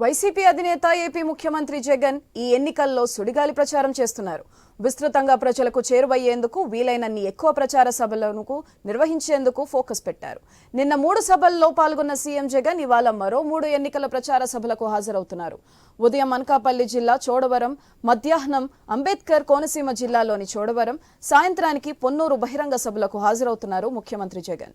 YCP అధినేత AP ముఖ్యమంత్రి జగన్ ఈ ఎన్నికల్లో సుడిగాలి ప్రచారం చేస్తున్నారు. విస్తృతంగా ప్రజలకు చేరువయ్యేందుకు వీలైనన్ని ఎక్కువ ప్రచార సభలను నిర్వహించేందుకు ఫోకస్ పెట్టారు. నిన్న మూడు సభల్లో పాల్గొన్న సీఎం జగన్ ఇవాళ మరో మూడు ఎన్నికల ప్రచార సభలకు హాజరవుతున్నారు. ఉదయం అనకాపల్లి జిల్లా చోడవరం మధ్యాహ్నం అంబేద్కర్ కోనసీమ జిల్లాలోని చోడవరం సాయంత్రానికి పొన్నూరు బహిరంగ సభలకు హాజరవుతున్నారు ముఖ్యమంత్రి జగన్.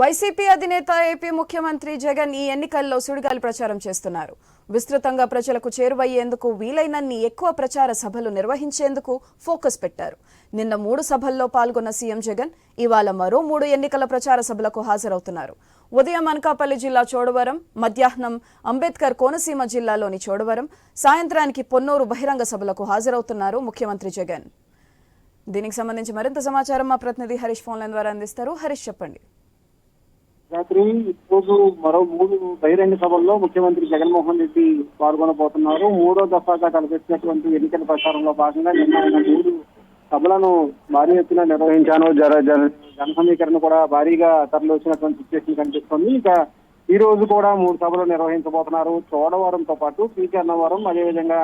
YCP అధినేత ఏపీ ముఖ్యమంత్రి జగన్ ఈ ఎన్నికల్లో సుడిగాలి ప్రచారం చేస్తున్నారు. విస్తృతంగా ప్రజలకు చేరువయ్యేందుకు వీలైనన్ని ఎక్కువ ప్రచార సభలు నిర్వహించేందుకు ఫోకస్ పెట్టారు. నిన్న మూడు సభల్లో పాల్గొన్న సీఎం జగన్ ఇవాళ మరో మూడు ఎన్నికల ప్రచార సభలకు హాజరవుతున్నారు. ఉదయం అనకాపల్లి జిల్లా చోడవరం మధ్యాహ్నం అంబేద్కర్ కోనసీమ జిల్లాలోని చోడవరం సాయంత్రానికి పొన్నూరు బహిరంగ సభలకు హాజరవుతున్నారు ముఖ్యమంత్రి జగన్. దీనికి సంబంధించి మరింత సమాచారం మా ప్రతినిధి హరీష్ ఫోన్లైన్ ద్వారా అందిస్తారు. హరీష్ చెప్పండి. రాత్రి ఈరోజు మరో మూడు బహిరంగ సభల్లో ముఖ్యమంత్రి జగన్మోహన్ రెడ్డి పాల్గొనబోతున్నారు. మూడో దఫాగా తలపెట్టినటువంటి ఎన్నికల ప్రచారంలో భాగంగా నిన్న మూడు సభలను భారీ ఎత్తున నిర్వహించాను. జర జన జన సమీకరణ కూడా భారీగా తరలి వచ్చినటువంటి సిచ్యువేషన్ కనిపిస్తుంది. ఇక ఈ రోజు కూడా మూడు సభలు నిర్వహించబోతున్నారు. చోడవరంతో పాటు పీకన్నవరం అదేవిధంగా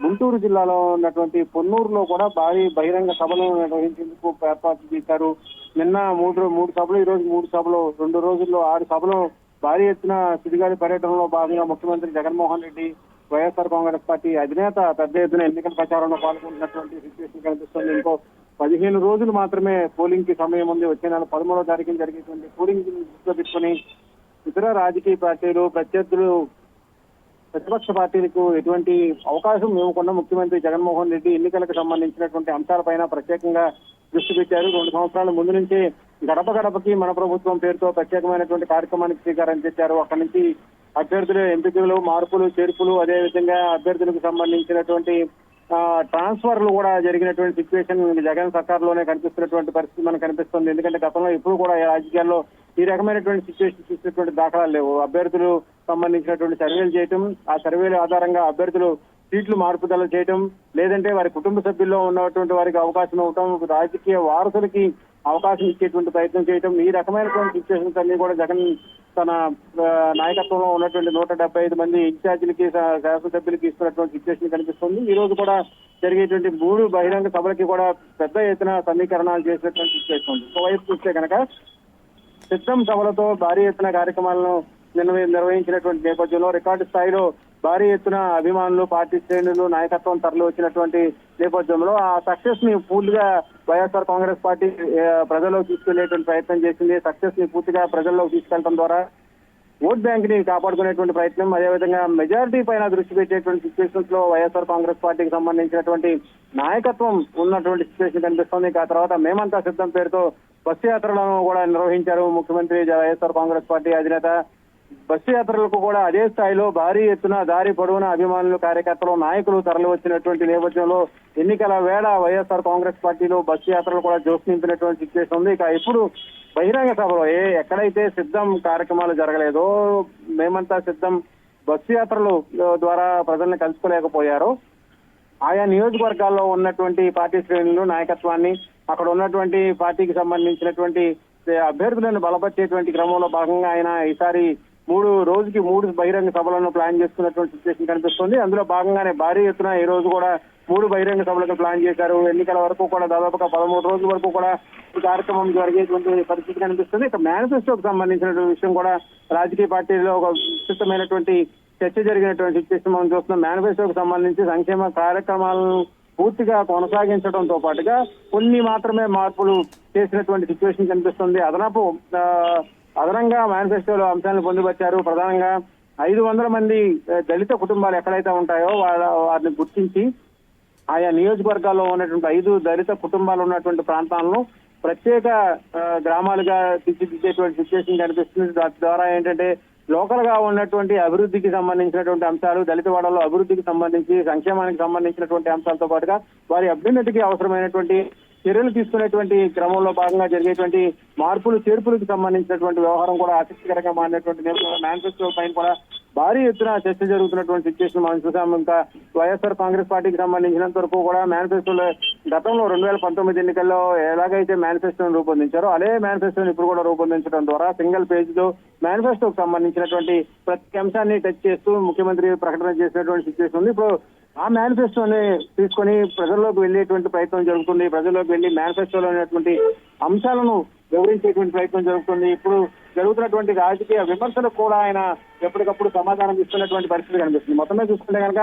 గుంటూరు జిల్లాలో ఉన్నటువంటి పొన్నూరులో కూడా భారీ బహిరంగ సభలు నిర్వహించేందుకు ఏర్పాట్లు చేశారు. నిన్న మూడు మూడు సభలు ఈ రోజు మూడు సభలు. రెండు రోజుల్లో ఆరు సభలు భారీ ఎత్తున సుడిగాలి పర్యటనలో భాగంగా ముఖ్యమంత్రి జగన్మోహన్ రెడ్డి వైఎస్ఆర్ కాంగ్రెస్ పార్టీ అధినేత పెద్ద ఎత్తున ఎన్నికల ప్రచారంలో పాల్గొంటున్నటువంటి సిచ్యువేషన్ కనిపిస్తుంది. ఇంకో పదిహేను రోజులు మాత్రమే పోలింగ్కి సమయం ఉంది. వచ్చే నెల పదమూడవ తారీఖున జరిగేటువంటి పోలింగ్ దృష్టిలో పెట్టుకుని ఇతర రాజకీయ పార్టీలు ప్రత్యర్థులు ప్రతిపక్ష పార్టీలకు ఎటువంటి అవకాశం ఇవ్వకుండా ముఖ్యమంత్రి జగన్మోహన్ రెడ్డి ఎన్నికలకు సంబంధించినటువంటి అంశాలపైన ప్రత్యేకంగా దృష్టి పెట్టారు. రెండు సంవత్సరాల ముందు నుంచే గడప గడపకి మన ప్రభుత్వం పేరుతో ప్రత్యేకమైనటువంటి కార్యక్రమానికి శ్రీకారం చేశారు అక్కడి నుంచి అభ్యర్థుల ఎంపికలు మార్పులు చేర్పులు అదేవిధంగా అభ్యర్థులకు సంబంధించినటువంటి ట్రాన్స్ఫర్లు కూడా జరిగినటువంటి సిచ్యువేషన్ జగన్ సర్కార్లోనే కనిపిస్తున్నటువంటి పరిస్థితి మనకు కనిపిస్తుంది. ఎందుకంటే గతంలో ఎప్పుడు కూడా ఈ రాజకీయాల్లో ఈ రకమైనటువంటి సిచ్యువేషన్ చూసినటువంటి దాఖలాలు లేవు. అభ్యర్థులు సంబంధించినటువంటి సర్వేలు చేయటం ఆ సర్వేల ఆధారంగా అభ్యర్థులు సీట్లు మార్పుదల చేయటం లేదంటే వారి కుటుంబ సభ్యుల్లో ఉన్నటువంటి వారికి అవకాశం ఇవ్వటం రాజకీయ వారసులకి అవకాశం ఇచ్చేటువంటి ప్రయత్నం చేయటం ఈ రకమైనటువంటి సిచ్యువేషన్స్ అన్ని కూడా జగన్ తన నాయకత్వంలో ఉన్నటువంటి నూట డెబ్బై ఐదు మంది ఇన్ఛార్జీలకి శాసనసభ్యులకి ఇస్తున్నటువంటి సిచ్యువేషన్ కనిపిస్తుంది. ఈ రోజు కూడా జరిగేటువంటి మూడు బహిరంగ సభలకి కూడా పెద్ద ఎత్తున సమీకరణాలు చేసినటువంటి సిచ్యువేషన్ ఉంది. ఒకవైపు చూస్తే కనుక సిద్ధం సభలతో భారీ ఎత్తున కార్యక్రమాలను నిర్వహించినటువంటి నేపథ్యంలో రికార్డు స్థాయిలో భారీ ఎత్తున అభిమానులు పార్టీ శ్రేణులు నాయకత్వం తరలి వచ్చినటువంటి నేపథ్యంలో ఆ సక్సెస్ని పూర్తిగా వైఎస్ఆర్ కాంగ్రెస్ పార్టీ ప్రజల్లోకి తీసుకెళ్ళేటువంటి ప్రయత్నం చేసింది. సక్సెస్ని పూర్తిగా ప్రజల్లోకి తీసుకెళ్ళడం ద్వారా ఓట్ బ్యాంక్ని కాపాడుకునేటువంటి ప్రయత్నం అదేవిధంగా మెజారిటీ పైన దృష్టి పెట్టేటువంటి సిచ్యువేషన్స్లో వైఎస్ఆర్ కాంగ్రెస్ పార్టీకి సంబంధించినటువంటి నాయకత్వం ఉన్నటువంటి సిచ్యువేషన్ కనిపిస్తుంది. ఆ తర్వాత మేమంతా సిద్ధం పేరుతో బస్సు యాత్రలను కూడా నిర్వహించారు ముఖ్యమంత్రి వైఎస్ఆర్ కాంగ్రెస్ పార్టీ అధినేత బస్సు యాత్రలకు కూడా అదే స్థాయిలో భారీ ఎత్తున దారి పొడవున అభిమానులు కార్యకర్తలు నాయకులు తరలి వచ్చినటువంటి నేపథ్యంలో ఎన్నికల వేళ వైఎస్ఆర్ కాంగ్రెస్ పార్టీలో బస్సు యాత్రలు కూడా జోష్నింపినటువంటి సిచ్యువేషన్ ఉంది. ఇక ఇప్పుడు బహిరంగ సభలో ఏ ఎక్కడైతే సిద్ధం కార్యక్రమాలు జరగలేదో మేమంతా సిద్ధం బస్సు యాత్రలు ద్వారా ప్రజల్ని కలుసుకోలేకపోయారు. ఆయా నియోజకవర్గాల్లో ఉన్నటువంటి పార్టీ శ్రేణులు నాయకత్వాన్ని అక్కడ ఉన్నటువంటి పార్టీకి సంబంధించినటువంటి అభ్యర్థులను బలపరిచేటువంటి క్రమంలో భాగంగా ఆయన ఈసారి మూడు రోజుకి మూడు బహిరంగ సభలను ప్లాన్ చేసుకున్నటువంటి సిచ్యువేషన్ కనిపిస్తుంది. అందులో భాగంగానే భారీ ఎత్తున ఈ రోజు కూడా మూడు బహిరంగ సభలకు ప్లాన్ చేశారు. ఎన్నికల వరకు కూడా దాదాపుగా పదమూడు రోజుల వరకు కూడా ఈ కార్యక్రమం జరిగేటువంటి పరిస్థితి కనిపిస్తుంది. ఇక మేనిఫెస్టోకి సంబంధించినటువంటి విషయం కూడా రాజకీయ పార్టీలో ఒక విస్తృతమైనటువంటి చర్చ జరిగినటువంటి సిచ్యువేషన్ మనం చూస్తున్నాం. మేనిఫెస్టోకి సంబంధించి సంక్షేమ కార్యక్రమాలను పూర్తిగా కొనసాగించడంతో పాటుగా కొన్ని మాత్రమే మార్పులు చేసినటువంటి సిచ్యువేషన్ కనిపిస్తుంది. అదనపు అదనంగా మేనిఫెస్టోలో అంశాలను పొందుపరిచారు. ప్రధానంగా ఐదు వందల మంది దళిత కుటుంబాలు ఎక్కడైతే ఉంటాయో వాళ్ళ వారిని గుర్తించి ఆయా నియోజకవర్గాల్లో ఉన్నటువంటి ఐదు దళిత కుటుంబాలు ఉన్నటువంటి ప్రాంతాలను ప్రత్యేక గ్రామాలుగా తీర్చిదిద్దేటువంటి సిచ్యువేషన్ కనిపిస్తుంది. దాని ద్వారా ఏంటంటే లోకల్గా ఉన్నటువంటి అభివృద్ధికి సంబంధించినటువంటి అంశాలు దళిత వాడలో అభివృద్ధికి సంబంధించి సంక్షేమానికి సంబంధించినటువంటి అంశాలతో పాటుగా వారి అభ్యున్నతికి అవసరమైనటువంటి చర్యలు తీసుకునేటువంటి క్రమంలో భాగంగా జరిగేటువంటి మార్పులు చేర్పులకు సంబంధించినటువంటి వ్యవహారం కూడా ఆసక్తికరంగా మారినటువంటి నేపథ్యంలో మేనిఫెస్టో పైన కూడా భారీ ఎత్తున చర్చ జరుగుతున్నటువంటి సిచ్యువేషన్ మనం చూసాం. ఇంకా వైఎస్ఆర్ కాంగ్రెస్ పార్టీకి సంబంధించినంత వరకు కూడా మేనిఫెస్టోలో గతంలో రెండు వేల పంతొమ్మిది ఎన్నికల్లో ఎలాగైతే మేనిఫెస్టోను రూపొందించారో అదే మేనిఫెస్టోని ఇప్పుడు కూడా రూపొందించడం ద్వారా సింగిల్ పేజ్లో మేనిఫెస్టోకి సంబంధించినటువంటి ప్రతి అంశాన్ని టచ్ చేస్తూ ముఖ్యమంత్రి ప్రకటన చేసినటువంటి సిచ్యువేషన్ ఉంది. ఇప్పుడు ఆ మేనిఫెస్టోని తీసుకొని ప్రజల్లోకి వెళ్ళేటువంటి ప్రయత్నం జరుగుతుంది. ప్రజల్లోకి వెళ్ళి మేనిఫెస్టోలో ఉన్నటువంటి అంశాలను వివరించేటువంటి ప్రయత్నం జరుగుతుంది. ఇప్పుడు జరుగుతున్నటువంటి రాజకీయ విమర్శలకు కూడా ఆయన ఎప్పటికప్పుడు సమాధానం ఇస్తున్నటువంటి పరిస్థితి కనిపిస్తుంది. మొత్తమే చూసుకుంటే కనుక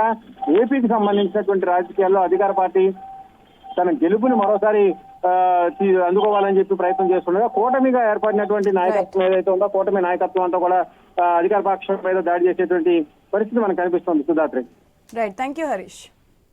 ఏపీకి సంబంధించినటువంటి రాజకీయాల్లో అధికార పార్టీ తన గెలుపుని మరోసారి అందుకోవాలని చెప్పి ప్రయత్నం చేస్తుండగా కూటమిగా ఏర్పడినటువంటి నాయకత్వం ఏదైతే ఉందో కూటమి నాయకత్వం అంతా కూడా అధికార పక్షం మీద దాడి చేసేటువంటి పరిస్థితి మనకు కనిపిస్తుంది. సుధాత్రి Right. Thank you, Harish.